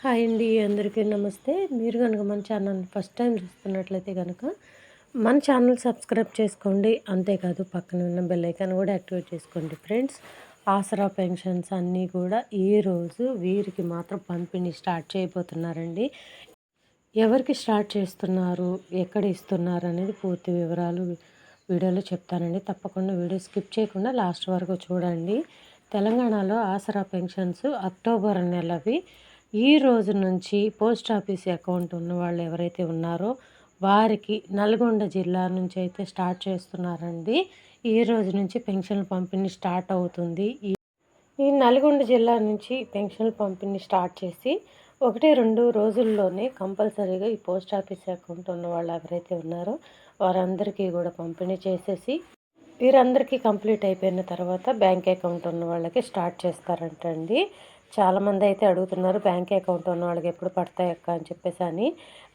Hi అండి అందరికీ నమస్తే. మీరు కనుక మన ఛానల్ ఫస్ట్ టైం చూస్తున్నట్లయితే కనుక మన ఛానల్ సబ్స్క్రైబ్ చేసుకోండి. అంతేకాదు పక్కన ఉన్న బెల్ ఐకాన్ కూడా యాక్టివేట్ చేసుకోండి ఫ్రెండ్స్. ఆసరా పెన్షన్స్ అన్నీ కూడా ఈరోజు వీరికి మాత్రం పంపిణీ స్టార్ట్ చేయబోతున్నారండి. ఎవరికి స్టార్ట్ చేస్తున్నారు ఎక్కడ ఇస్తున్నారు అనేది పూర్తి వివరాలు వీడియోలో చెప్తానండి. తప్పకుండా వీడియో స్కిప్ చేయకుండా లాస్ట్ వరకు చూడండి. తెలంగాణలో ఆసరా పెన్షన్స్ అక్టోబర్ నెలవి ఈ రోజు నుంచి పోస్ట్ ఆఫీస్ అకౌంట్ ఉన్న వాళ్ళు ఎవరైతే ఉన్నారో వారికి నల్గొండ జిల్లా నుంచి అయితే స్టార్ట్ చేస్తున్నారండి. ఈ రోజు నుంచి పెన్షన్ పంపిణీ స్టార్ట్ అవుతుంది. ఈ నల్గొండ జిల్లా నుంచి పెన్షన్ పంపిణీ స్టార్ట్ చేసి ఒకటి రెండు రోజుల్లోనే కంపల్సరీగా ఈ పోస్ట్ ఆఫీస్ అకౌంట్ ఉన్న వాళ్ళు ఎవరైతే ఉన్నారో వారందరికీ కూడా పంపిణీ చేసేసి వీరందరికీ కంప్లీట్ అయిపోయిన తర్వాత బ్యాంక్ అకౌంట్ ఉన్న వాళ్ళకి స్టార్ట్ చేస్తారంటండి. చాలామంది అయితే అడుగుతున్నారు బ్యాంక్ అకౌంట్ ఉన్న వాళ్ళకి ఎప్పుడు పడతాయి అక్క? అని చెప్పేసి అని.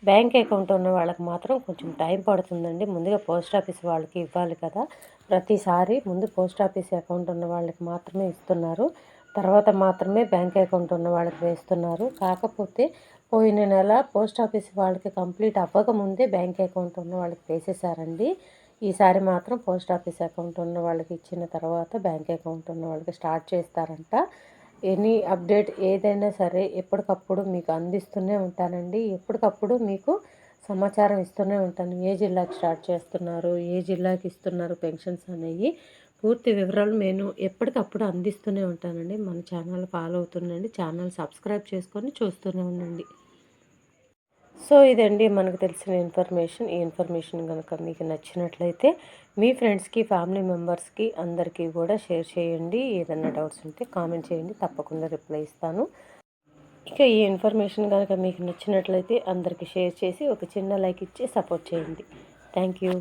బ్యాంక్ అకౌంట్ ఉన్న వాళ్ళకి మాత్రం కొంచెం టైం పడుతుందండి. ముందుగా పోస్ట్ ఆఫీస్ వాళ్ళకి ఇవ్వాలి కదా. ప్రతిసారి ముందు పోస్ట్ ఆఫీస్ అకౌంట్ ఉన్న వాళ్ళకి మాత్రమే ఇస్తున్నారు. తర్వాత మాత్రమే బ్యాంక్ అకౌంట్ ఉన్న వాళ్ళకి వేస్తున్నారు. కాకపోతే పోయిన నెల పోస్ట్ ఆఫీస్ వాళ్ళకి కంప్లీట్ అవ్వకముందే బ్యాంక్ అకౌంట్ ఉన్న వాళ్ళకి వేసేసారండి. ఈసారి మాత్రం పోస్ట్ ఆఫీస్ అకౌంట్ ఉన్న వాళ్ళకి ఇచ్చిన తర్వాత బ్యాంక్ అకౌంట్ ఉన్న వాళ్ళకి స్టార్ట్ చేస్తారంట. ఎనీ అప్డేట్ ఏదైనా సరే ఎప్పటికప్పుడు మీకు అందిస్తూనే ఉంటానండి. ఎప్పటికప్పుడు మీకు సమాచారం ఇస్తూనే ఉంటాను. ఏ జిల్లాకి స్టార్ట్ చేస్తున్నారు? ఏ జిల్లాకి ఇస్తున్నారు పెన్షన్స్ అనేవి? పూర్తి వివరాలు నేను ఎప్పటికప్పుడు అందిస్తూనే ఉంటానండి. మన ఛానల్ ఫాలో అవుతుండండి. ఛానల్ సబ్స్క్రైబ్ చేసుకొని చూస్తూనే ఉండండి. సో ఇదండి మనకు తెలిసిన ఇన్ఫర్మేషన్. ఈ ఇన్ఫర్మేషన్ కనుక మీకు నచ్చినట్లయితే మీ ఫ్రెండ్స్కి ఫ్యామిలీ మెంబర్స్కి అందరికీ కూడా షేర్ చేయండి. ఏదైనా డౌట్స్ ఉంటే కామెంట్ చేయండి. తప్పకుండా రిప్లై ఇస్తాను. ఇక ఈ ఇన్ఫర్మేషన్ కనుక మీకు నచ్చినట్లయితే అందరికీ షేర్ చేసి ఒక చిన్న లైక్ ఇచ్చి సపోర్ట్ చేయండి. Thank you.